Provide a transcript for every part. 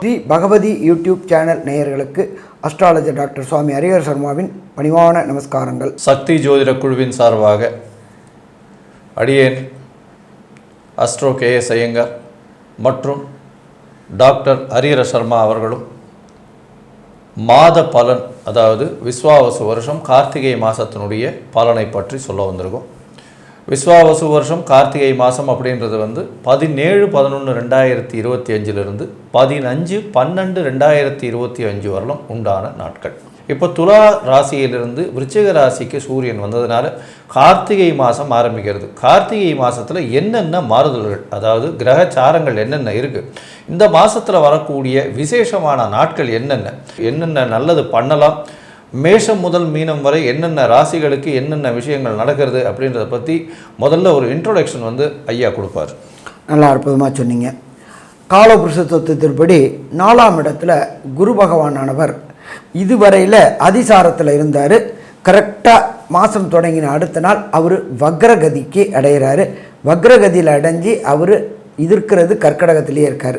Sri Bhagavathi YouTube channel நேயர்களுக்கு astrologer doctor Swami Harihar சர்மாவின் பணிவான நமஸ்காரங்கள். சக்தி ஜோதிட குழுவின் சார்பாக அடியேன் அஸ்ட்ரோ கே எஸ் ஐயங்கர் மற்றும் டாக்டர் ஹரிஹர சர்மா அவர்களும் மாத பலன் அதாவது விஸ்வாவசு வருஷம் கார்த்திகை மாதத்தினுடைய பலனை பற்றி சொல்ல வந்திருக்கோம். விஸ்வாவசு வருஷம் கார்த்திகை மாதம் அப்படின்றது வந்து பதினேழு பதினொன்று ரெண்டாயிரத்தி இருபத்தி அஞ்சிலிருந்து பதினஞ்சு பன்னெண்டு ரெண்டாயிரத்தி இருபத்தி அஞ்சு வரலும் உண்டான நாட்கள். இப்போ துலா ராசியிலிருந்து விருச்சிக ராசிக்கு சூரியன் வந்ததுனால கார்த்திகை மாதம் ஆரம்பிக்கிறது. கார்த்திகை மாதத்தில் என்னென்ன மாறுதல்கள் அதாவது கிரகச்சாரங்கள் என்னென்ன இருக்குது இந்த மாதத்தில் வரக்கூடிய விசேஷமான நாட்கள் என்னென்ன? என்னென்ன நல்லது பண்ணலாம்? மேஷம் முதல் மீனம் வரை என்னென்ன ராசிகளுக்கு என்னென்ன விஷயங்கள் நடக்கிறது அப்படின்றத பற்றி முதல்ல ஒரு இன்ட்ரோடக்ஷன் வந்து ஐயா கொடுப்பார். நல்லா அற்புதமாக சொன்னீங்க. காலபுருஷ தத்துவத்தின்படி நாலாம் இடத்துல குரு பகவானானவர் இதுவரையில் அதிசாரத்தில் இருந்தார். கரெக்டாக மாதம் தொடங்கின அடுத்த நாள் அவர் வக்ரகதிக்கு அடைகிறாரு வக்ரகதியில் அடைஞ்சு அவர் இருக்கிறது கர்க்கடகத்திலேயே இருக்கார்.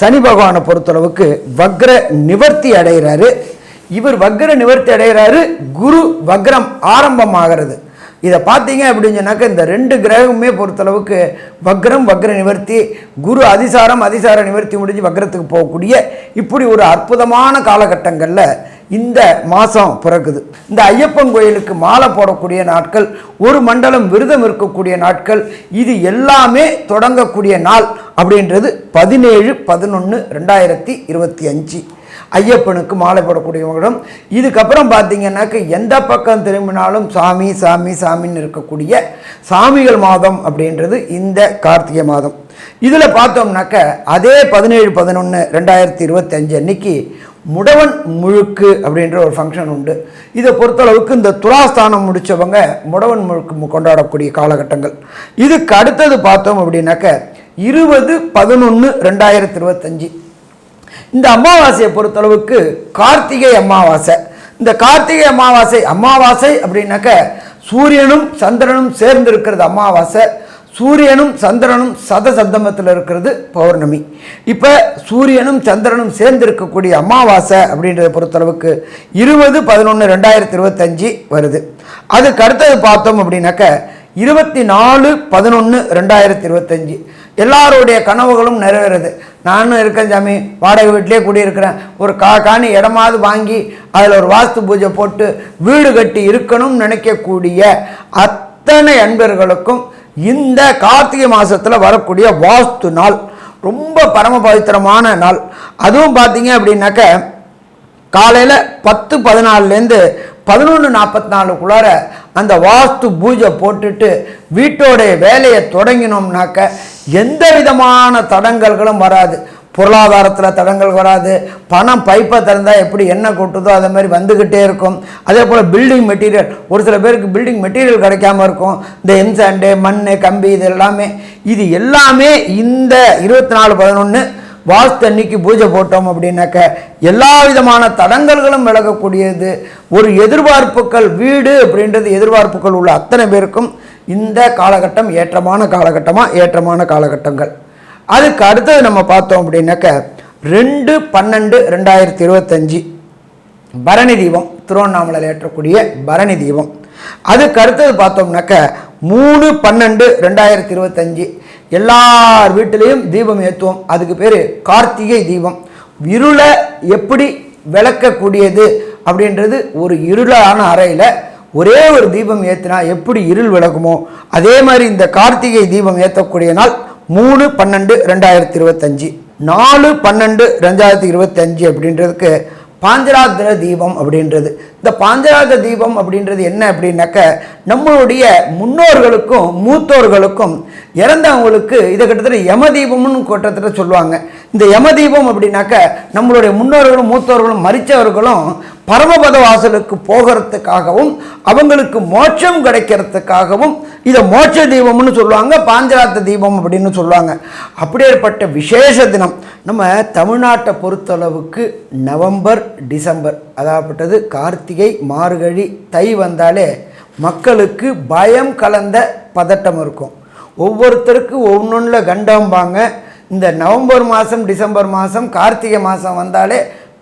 சனி பகவானை பொறுத்தளவுக்கு வக்ர நிவர்த்தி அடைகிறாரு. இவர் வக்ர நிவர்த்தி அடைகிறாரு. குரு வக்ரம் ஆரம்பமாகிறது. இதை பார்த்தீங்க அப்படின்னு சொன்னாக்க இந்த ரெண்டு கிரகமுமே பொறுத்தளவுக்கு வக்ரம் வக்ர நிவர்த்தி குரு அதிசாரம் அதிசார நிவர்த்தி முடிஞ்சு வக்ரத்துக்கு போகக்கூடிய இப்படி ஒரு அற்புதமான காலகட்டங்களில் இந்த மாதம் பிறக்குது. இந்த ஐயப்பன் கோயிலுக்கு மாலை போடக்கூடிய நாட்கள் ஒரு மண்டலம் விரதம் இருக்கக்கூடிய நாட்கள் இது எல்லாமே தொடங்கக்கூடிய நாள் அப்படின்றது பதினேழு பதினொன்று ரெண்டாயிரத்தி இருபத்தி அஞ்சு. ஐயப்பனுக்கு மாலை போடக்கூடியவங்களும் இதுக்கப்புறம் பார்த்தீங்கன்னாக்க எந்த பக்கம் திரும்பினாலும் சாமி சாமி சாமின்னு இருக்கக்கூடிய சாமிகள் மாதம் அப்படின்றது இந்த கார்த்திகை மாதம். இதில் பார்த்தோம்னாக்க அதே பதினேழு பதினொன்று ரெண்டாயிரத்தி இருபத்தஞ்சு அன்னைக்கு முடவன் முழுக்கு அப்படின்ற ஒரு ஃபங்க்ஷன் உண்டு. இதை பொறுத்தளவுக்கு இந்த துலாஸ்தானம் முடித்தவங்க முடவன் முழுக்கு கொண்டாடக்கூடிய காலகட்டங்கள். இதுக்கு அடுத்தது பார்த்தோம் அப்படின்னாக்க இருபது பதினொன்று ரெண்டாயிரத்தி இருபத்தஞ்சி. இந்த அமாவாசையை பொறுத்தளவுக்கு கார்த்திகை அமாவாசை. இந்த கார்த்திகை அமாவாசை அமாவாசை அப்படின்னாக்க சூரியனும் சந்திரனும் சேர்ந்து இருக்கிறது அமாவாசை. சூரியனும் சந்திரனும் சத சப்தமத்தில் இருக்கிறது பௌர்ணமி. இப்போ சூரியனும் சந்திரனும் சேர்ந்து இருக்கக்கூடிய அமாவாசை அப்படின்றத பொறுத்தளவுக்கு இருபது பதினொன்று ரெண்டாயிரத்தி இருபத்தஞ்சி வருது. அதுக்கு அடுத்தது பார்த்தோம் அப்படின்னாக்க இருபத்தி நாலு பதினொன்று ரெண்டாயிரத்தி இருபத்தஞ்சி. எல்லாருடைய கனவுகளும் நிறைவேறது. நானும் இருக்கேன் சாமி வாடகை வீட்டிலே குடியிருக்கிறேன். ஒரு கா காணி இடமாவது வாங்கி அதில் ஒரு வாஸ்து பூஜை போட்டு வீடு கட்டி இருக்கணும்னு நினைக்கக்கூடிய அத்தனை அன்பர்களுக்கும் இந்த கார்த்திகை மாதத்தில் வரக்கூடிய வாஸ்து நாள். ரொம்ப பரம பவித்திரமான நாள். அதுவும் பார்த்தீங்க அப்படின்னாக்க காலையில் பத்து பதினாலுலேருந்து பதினொன்று நாற்பத்தி நாலுக்குள்ளார அந்த வாஸ்து பூஜை போட்டுட்டு வீட்டோடைய வேலையை தொடங்கினோம்னாக்க எந்த விதமான தடங்கல்களும் வராது. பொருளாதாரத்தில் தடங்கள் வராது பணம் பைப்பை திறந்தால் எப்படி என்ன கொட்டுதோ அதை மாதிரி வந்துக்கிட்டே இருக்கும். அதே போல் பில்டிங் மெட்டீரியல் ஒரு சில பேருக்கு பில்டிங் மெட்டீரியல் கிடைக்காம இருக்கும். இந்த எம்சாண்டு மண் கம்பி இது எல்லாமே இது எல்லாமே இந்த இருபத்தி நாலு பதினொன்று வாஸ்து அன்னைக்கு பூஜை போட்டோம் அப்படின்னாக்க எல்லா விதமான தடங்கல்களும் விலகக்கூடியது. ஒரு எதிர்பார்ப்புகள் வீடு அப்படின்றது எதிர்பார்ப்புகள் உள்ள அத்தனை பேருக்கும் இந்த காலகட்டம் ஏற்றமான காலகட்டமாக ஏற்றமான காலகட்டங்கள். அதுக்கு அடுத்தது நம்ம பார்த்தோம் அப்படின்னாக்க ரெண்டு பன்னெண்டு ரெண்டாயிரத்தி இருபத்தஞ்சி பரணி தீபம் திருவண்ணாமலையில் ஏற்றக்கூடிய பரணி தீபம். அதுக்கு அடுத்தது பார்த்தோம்னாக்க மூணு பன்னெண்டு ரெண்டாயிரத்தி இருபத்தஞ்சி எல்லார் வீட்டிலையும் தீபம் ஏற்றுவோம் அதுக்கு பேர் கார்த்திகை தீபம். இருளை எப்படி விளக்கக்கூடியது அப்படின்றது ஒரு இருளான அறையில் ஒரே ஒரு தீபம் ஏற்றினா எப்படி இருள் விளக்குமோ அதே மாதிரி இந்த கார்த்திகை தீபம் ஏற்றக்கூடிய நாள் மூணு பன்னெண்டு ரெண்டாயிரத்தி இருபத்தஞ்சி நாலு பன்னெண்டு ரெண்டாயிரத்தி இருபத்தஞ்சு அப்படின்றதுக்கு பாஞ்சராத்திர தீபம் அப்படின்றது. இந்த பாஞ்சராத்திர தீபம் அப்படின்றது என்ன அப்படின்னாக்க நம்மளுடைய முன்னோர்களுக்கும் மூத்தோர்களுக்கும் இறந்தவங்களுக்கு இதை கிட்டத்தட்ட யம தீபம்னு கிட்டத்தட்ட சொல்லுவாங்க. இந்த யம தீபம் அப்படின்னாக்க நம்மளுடைய முன்னோர்களும் மூத்தோர்களும் மறித்தவர்களும் பரமபத வாசலுக்கு போகிறதுக்காகவும் அவங்களுக்கு மோட்சம் கிடைக்கிறதுக்காகவும் இதை மோட்ச தீபம்னு சொல்லுவாங்க பாஞ்சராத்த தீபம் அப்படின்னு சொல்லுவாங்க. அப்படியேற்பட்ட விசேஷ தினம். நம்ம தமிழ்நாட்டை பொறுத்தளவுக்கு நவம்பர் டிசம்பர். அதாகப்பட்டது கார்த்திகை மார்கழி தை வந்தாலே மக்களுக்கு பயம் கலந்த பதட்டம் இருக்கும். ஒவ்வொருத்தருக்கு ஒவ்வொன்றில் கண்டம்பாங்க இந்த நவம்பர் மாதம் டிசம்பர் மாதம் கார்த்திகை மாதம் வந்தாலே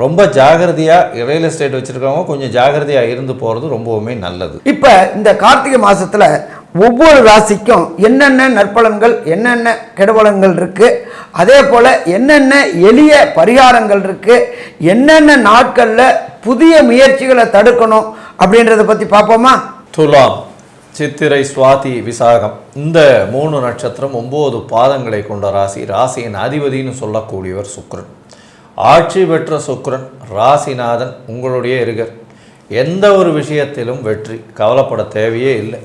ரொம்ப ஜாகிரதையாக ரியல் எஸ்டேட் வச்சுருக்கவங்க கொஞ்சம் ஜாகிரதையாக இருந்து போகிறது ரொம்பவுமே நல்லது. இப்போ இந்த கார்த்திகை மாசத்துல ஒவ்வொரு ராசிக்கும் என்னென்ன நற்பலன்கள் என்னென்ன கெடுபலன்கள் இருக்கு? அதே போல என்னென்ன எளிய பரிகாரங்கள் இருக்கு? என்னென்ன நாட்கள்ல புதிய முயற்சிகளை தடுக்கணும் அப்படின்றத பத்தி பார்ப்போமா? துலாம் சித்திரை சுவாதி விசாகம். இந்த மூணு நட்சத்திரம் ஒம்பது பாதங்களை கொண்ட ராசி. ராசியின் அதிபதின்னு சொல்லக்கூடியவர் சுக்கிரன். ஆட்சி பெற்ற சுக்ரன் ராசிநாதன் உங்களுடைய இருகர். எந்த ஒரு விஷயத்திலும் வெற்றி கவலைப்பட தேவையே இல்லை.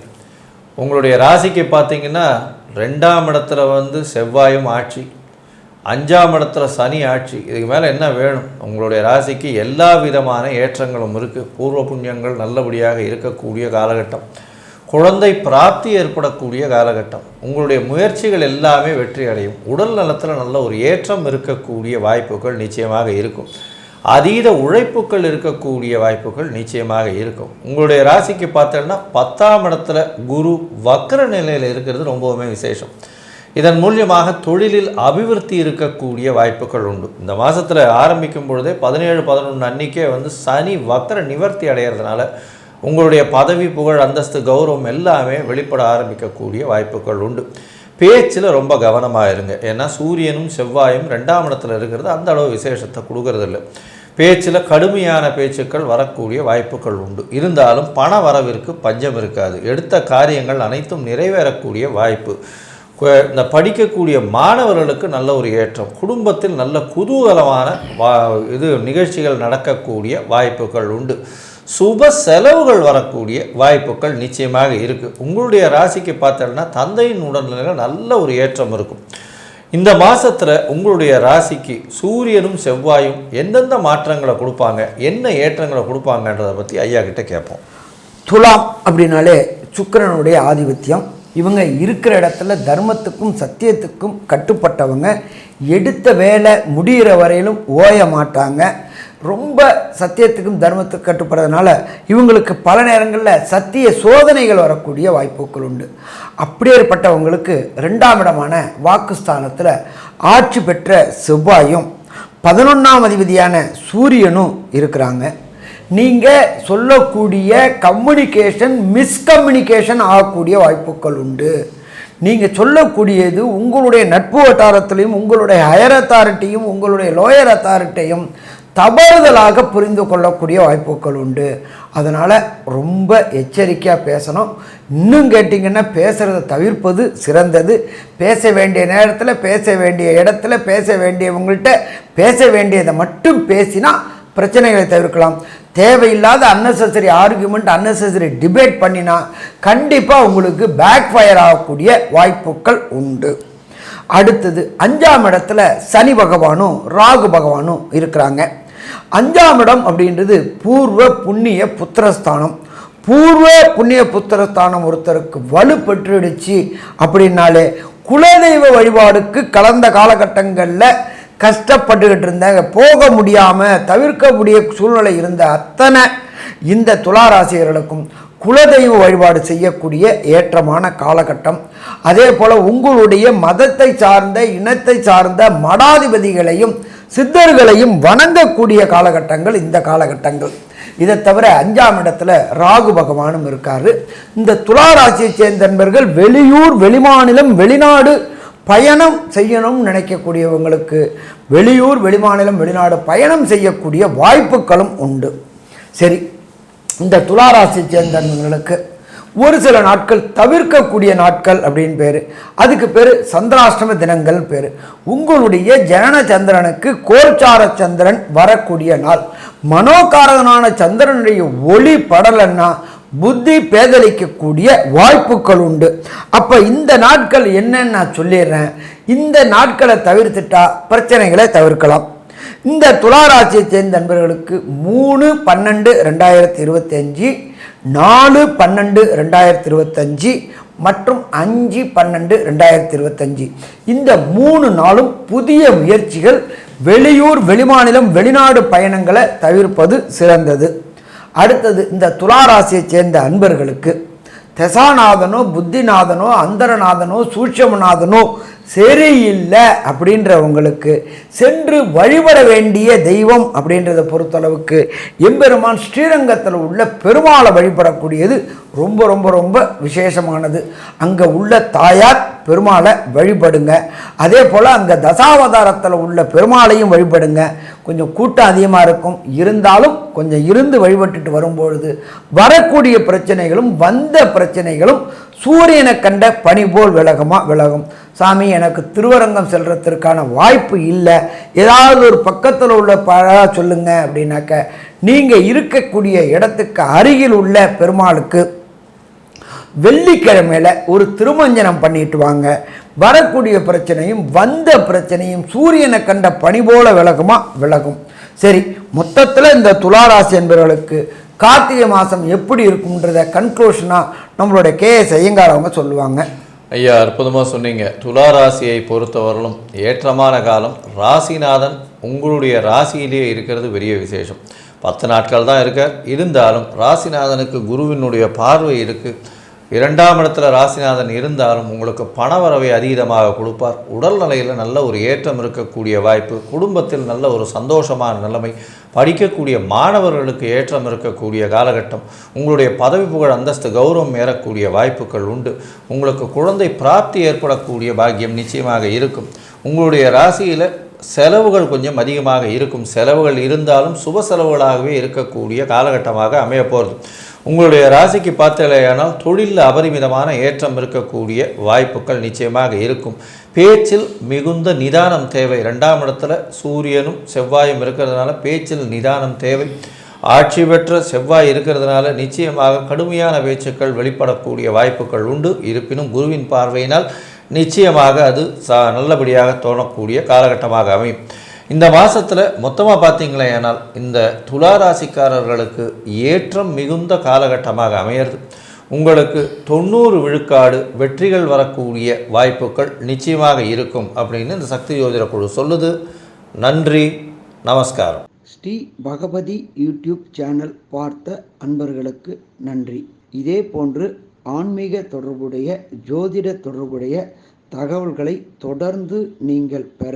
உங்களுடைய ராசிக்கு பார்த்தீங்கன்னா ரெண்டாம் இடத்துல வந்து செவ்வாயும் ஆட்சி அஞ்சாம் இடத்துல சனி ஆட்சி இதுக்கு மேலே என்ன வேணும்? உங்களுடைய ராசிக்கு எல்லா விதமான ஏற்றங்களும் இருக்குது பூர்வ புண்ணியங்கள் நல்லபடியாக இருக்கக்கூடிய காலகட்டம். குழந்தை பிராப்தி ஏற்படக்கூடிய காலகட்டம். உங்களுடைய முயற்சிகள் எல்லாமே வெற்றி அடையும் உடல் நலத்தில் நல்ல ஒரு ஏற்றம் இருக்கக்கூடிய வாய்ப்புகள் நிச்சயமாக இருக்கும். அதீத உழைப்புகள் இருக்கக்கூடிய வாய்ப்புகள் நிச்சயமாக இருக்கும். உங்களுடைய ராசிக்கு பார்த்தோன்னா பத்தாம் இடத்துல குரு வக்ர நிலையில் இருக்கிறது ரொம்பவுமே விசேஷம். இதன் மூலியமாக தொழிலில் அபிவிருத்தி இருக்கக்கூடிய வாய்ப்புகள் உண்டு. இந்த மாதத்தில் ஆரம்பிக்கும் பொழுதே பதினேழு பதினொன்று அன்னிக்கே வந்து சனி வக்ர நிவர்த்தி அடைகிறதுனால உங்களுடைய பதவி புகழ் அந்தஸ்து கௌரவம் எல்லாமே வெளிப்பட ஆரம்பிக்கக்கூடிய வாய்ப்புகள் உண்டு. பேச்சில் ரொம்ப கவனமாக இருங்க. ஏன்னா சூரியனும் செவ்வாயும் ரெண்டாம் இடத்துல இருக்கிறது அந்த அளவு விசேஷத்தை கொடுக்கறதில்ல. பேச்சில் கடுமையான பேச்சுக்கள் வரக்கூடிய வாய்ப்புகள் உண்டு. இருந்தாலும் பண வரவிற்கு பஞ்சம் இருக்காது. எடுத்த காரியங்கள் அனைத்தும் நிறைவேறக்கூடிய வாய்ப்பு. இந்த படிக்கக்கூடிய மாணவர்களுக்கு நல்ல ஒரு ஏற்றம். குடும்பத்தில் நல்ல குதூகலமான வா இது நிகழ்ச்சிகள் நடக்கக்கூடிய வாய்ப்புகள் உண்டு. சுப செலவுகள் வரக்கூடிய வாய்ப்புகள் நிச்சயமாக இருக்குது உங்களுடைய ராசிக்கு பார்த்தோம்னா தந்தையின் உடல்நிலையில் நல்ல ஒரு ஏற்றம் இருக்கும். இந்த மாதத்தில் உங்களுடைய ராசிக்கு சூரியனும் செவ்வாயும் எந்தெந்த மாற்றங்களை கொடுப்பாங்க என்ன ஏற்றங்களை கொடுப்பாங்கன்றதை பற்றி ஐயா கிட்டே கேட்போம். துலாம் அப்படின்னாலே சுக்கிரனுடைய ஆதிபத்தியம். இவங்க இருக்கிற இடத்துல தர்மத்துக்கும் சத்தியத்துக்கும் கட்டுப்பட்டவங்க. எடுத்த வேலை முடிகிற வரையிலும் ஓய மாட்டாங்க. ரொம்ப சத்தியத்துக்கும் தர்மத்துக்கும் கட்டுப்படுறதுனால இவங்களுக்கு பல நேரங்களில் சத்திய சோதனைகள் வரக்கூடிய வாய்ப்புகள் உண்டு. அப்படியேற்பட்டவங்களுக்கு ரெண்டாம் இடமான வாக்குஸ்தானத்தில் ஆட்சி பெற்ற செவ்வாயும் பதினொன்றாம் அதிபதியான சூரியனும் இருக்கிறாங்க. நீங்கள் சொல்லக்கூடிய கம்யூனிகேஷன் மிஸ்கம்யூனிகேஷன் ஆகக்கூடிய வாய்ப்புகள் உண்டு. நீங்கள் சொல்லக்கூடியது உங்களுடைய நட்பு வட்டாரத்திலையும் உங்களுடைய ஹையர் அத்தாரிட்டியும் உங்களுடைய லோயர் அத்தாரிட்டியும் தவறுதலாக புரிந்து கொள்ளக்கூடிய வாய்ப்புகள் உண்டு. அதனால் ரொம்ப எச்சரிக்கையாக பேசணும். இன்னும் கேட்டிங்கன்னா பேசுகிறத தவிர்ப்பது சிறந்தது. பேச வேண்டிய நேரத்தில் பேச வேண்டிய இடத்துல பேச வேண்டியவங்கள்ட்ட பேச வேண்டியதை மட்டும் பேசினா பிரச்சனைகளை தவிர்க்கலாம். தேவையில்லாத அன்னெசரி ஆர்குமெண்ட் அன்னெசரி டிபேட் பண்ணினா கண்டிப்பாக உங்களுக்கு பேக் ஃபயர் ஆகக்கூடிய வாய்ப்புகள் உண்டு. அடுத்தது அஞ்சாம் இடத்துல சனி பகவானும் ராகு பகவானும் இருக்கிறாங்க. அஞ்சாம் இடம் அப்படின்றது பூர்வ புண்ணிய புத்திரஸ்தானம். பூர்வ புண்ணிய புத்திரஸ்தானம் ஒருத்தருக்கு வலுப்பெற்றுடுச்சு அப்படின்னாலே குலதெய்வ வழிபாடுக்கு கலந்த காலகட்டங்களில் கஷ்டப்பட்டுக்கிட்டு இருந்தாங்க. போக முடியாமல் தவிர்க்க முடிய சூழ்நிலை இருந்த அத்தனை இந்த துளாராசியர்களுக்கும் குலதெய்வ வழிபாடு செய்யக்கூடிய ஏற்றமான காலகட்டம். அதே போல் உங்களுடைய மதத்தை சார்ந்த இனத்தை சார்ந்த மடாதிபதிகளையும் சித்தர்களையும் வணங்கக்கூடிய காலகட்டங்கள் இந்த காலகட்டங்கள். இதை தவிர அஞ்சாம் இடத்துல ராகு பகவானும் இருக்காரு. இந்த துளாராசியை சேர்ந்த நண்பர்கள் வெளியூர் வெளிமாநிலம் வெளிநாடு பயணம் செய்யணும்னு நினைக்கக்கூடியவங்களுக்கு வெளியூர் வெளிமாநிலம் வெளிநாடு பயணம் செய்யக்கூடிய வாய்ப்புகளும் உண்டு. சரி இந்த துளாராசி சேர்ந்தவங்களுக்கு ஒரு சில நாட்கள் தவிர்க்கக்கூடிய நாட்கள் அப்படின்னு பேர். அதுக்கு பேர் சந்திராஷ்டம தினங்கள் பேர். உங்களுடைய ஜனன சந்திரனுக்கு கோல்சார சந்திரன் வரக்கூடிய நாள். மனோகாரகனான சந்திரனுடைய ஒளி படலைன்னா புத்தி பேதலிக்கக்கூடிய வாய்ப்புகள் உண்டு. அப்போ இந்த நாட்கள் என்னன்னு நான் சொல்லிடுறேன். இந்த நாட்களை தவிர்த்துட்டா பிரச்சனைகளை தவிர்க்கலாம். இந்த துளாராசியை சேர்ந்த நண்பர்களுக்கு மூணு பன்னெண்டு ரெண்டாயிரத்தி இருபத்தஞ்சி நாலு பன்னெண்டு ரெண்டாயிரத்தி இருபத்தஞ்சி மற்றும் அஞ்சு பன்னெண்டு ரெண்டாயிரத்தி இருபத்தஞ்சி. இந்த மூணு நாளும் புதிய முயற்சிகள் வெளியூர் வெளிமாநிலம் வெளிநாடு பயணங்களை தவிர்ப்பது சிறந்தது. அடுத்தது இந்த துளாராசியை சேர்ந்த அன்பர்களுக்கு தசாநாதனோ புத்திநாதனோ அந்தரநாதனோ சூட்சமநாதனோ சரியில்லை அப்படின்றவங்களுக்கு சென்று வழிபட வேண்டிய தெய்வம் அப்படின்றத பொறுத்தளவுக்கு எம்பெருமான் ஸ்ரீரங்கத்தில் உள்ள பெருமாளை வழிபடக்கூடியது ரொம்ப ரொம்ப ரொம்ப விசேஷமானது. அங்கே உள்ள தாயார் பெருமாளை வழிபடுங்க. அதே போல் அங்கே தசாவதாரத்தில் உள்ள பெருமாளையும் வழிபடுங்க. கொஞ்சம் கூட்டம் அதிகமாக இருக்கும். இருந்தாலும் கொஞ்சம் இருந்து வழிபட்டுட்டு வரும்பொழுது வரக்கூடிய பிரச்சனைகளும் வந்த பிரச்சனைகளும் சூரியனை கண்ட பனி போல் விலகமாக விலகும். சாமி எனக்கு திருவரங்கம் செல்றதற்கான வாய்ப்பு இல்லை. ஏதாவது ஒரு பக்கத்தில் உள்ள பழ சொல்லுங்க அப்படின்னாக்க நீங்கள் இருக்கக்கூடிய இடத்துக்கு அருகில் உள்ள பெருமாளுக்கு வெள்ளிக்கிழமையில் ஒரு திருமஞ்சனம் பண்ணிட்டு வாங்க. வரக்கூடிய பிரச்சனையும் வந்த பிரச்சனையும் சூரியனை கண்ட பனி போல விலகுமா? விலகும். சரி மொத்தத்தில் இந்த துளாராசி என்பவர்களுக்கு கார்த்திகை மாதம் எப்படி இருக்கும்ன்றத கன்க்ளூஷனாக நம்மளுடைய கேஎஸ் ஐயங்கார் அவங்க சொல்லுவாங்க. ஐயா அற்புதமாக சொன்னீங்க. துலா ராசியை பொறுத்தவரையிலும் ஏற்றமான காலம். ராசிநாதன் உங்களுடைய ராசியிலேயே இருக்கிறது பெரிய விசேஷம். பத்து நாட்கள் தான் இருக்க இருந்தாலும் ராசிநாதனுக்கு குருவினுடைய பார்வை இருக்குது இரண்டாம் இடத்துல ராசிநாதன் இருந்தாலும் உங்களுக்கு பணவரவை அதீதமாக கொடுப்பார். உடல்நிலையில் நல்ல ஒரு ஏற்றம் இருக்கக்கூடிய வாய்ப்பு குடும்பத்தில் நல்ல ஒரு சந்தோஷமான நிலைமை படிக்கக்கூடிய மாணவர்களுக்கு ஏற்றம் இருக்கக்கூடிய காலகட்டம் உங்களுடைய பதவி புகழ் அந்தஸ்து கௌரவம் ஏறக்கூடிய வாய்ப்புகள் உண்டு. உங்களுக்கு குழந்தை பிராப்தி ஏற்படக்கூடிய பாக்கியம் நிச்சயமாக இருக்கும். உங்களுடைய ராசியில் செலவுகள் கொஞ்சம் அதிகமாக இருக்கும். செலவுகள் இருந்தாலும் சுப செலவுகளாகவே இருக்கக்கூடிய காலகட்டமாக அமையப்போகிறது உங்களுடைய ராசிக்கு பார்த்தலையானால் தொழிலில் அபரிமிதமான ஏற்றம் இருக்கக்கூடிய வாய்ப்புகள் நிச்சயமாக இருக்கும். பேச்சில் மிகுந்த நிதானம் தேவை. ரெண்டாம் இடத்துல சூரியனும் செவ்வாயும் இருக்கிறதுனால பேச்சில் நிதானம் தேவை. ஆட்சி பெற்ற செவ்வாய் இருக்கிறதுனால நிச்சயமாக கடுமையான பேச்சுக்கள் வெளிப்படக்கூடிய வாய்ப்புகள் உண்டு. இருப்பினும் குருவின் பார்வையினால் நிச்சயமாக அது ச நல்லபடியாக தோணக்கூடிய காலகட்டமாக அமையும். இந்த மாதத்தில் மொத்தமாக பார்த்தீங்களேனால் இந்த துலா ராசிக்காரர்களுக்கு ஏற்றம் மிகுந்த காலகட்டமாக அமையிறது. உங்களுக்கு தொண்ணூறு விழுக்காடு வெற்றிகள் வரக்கூடிய வாய்ப்புகள் நிச்சயமாக இருக்கும் அப்படின்னு இந்த சக்தி யோஜன குழு சொல்லுது. நன்றி நமஸ்காரம். ஸ்ரீ பகவதி யூடியூப் சேனல் பார்த்த அன்பர்களுக்கு நன்றி. இதே போன்று ஆன்மீக தொடர்புடைய ஜோதிட தொடர்புடைய தகவல்களை தொடர்ந்து நீங்கள் பெற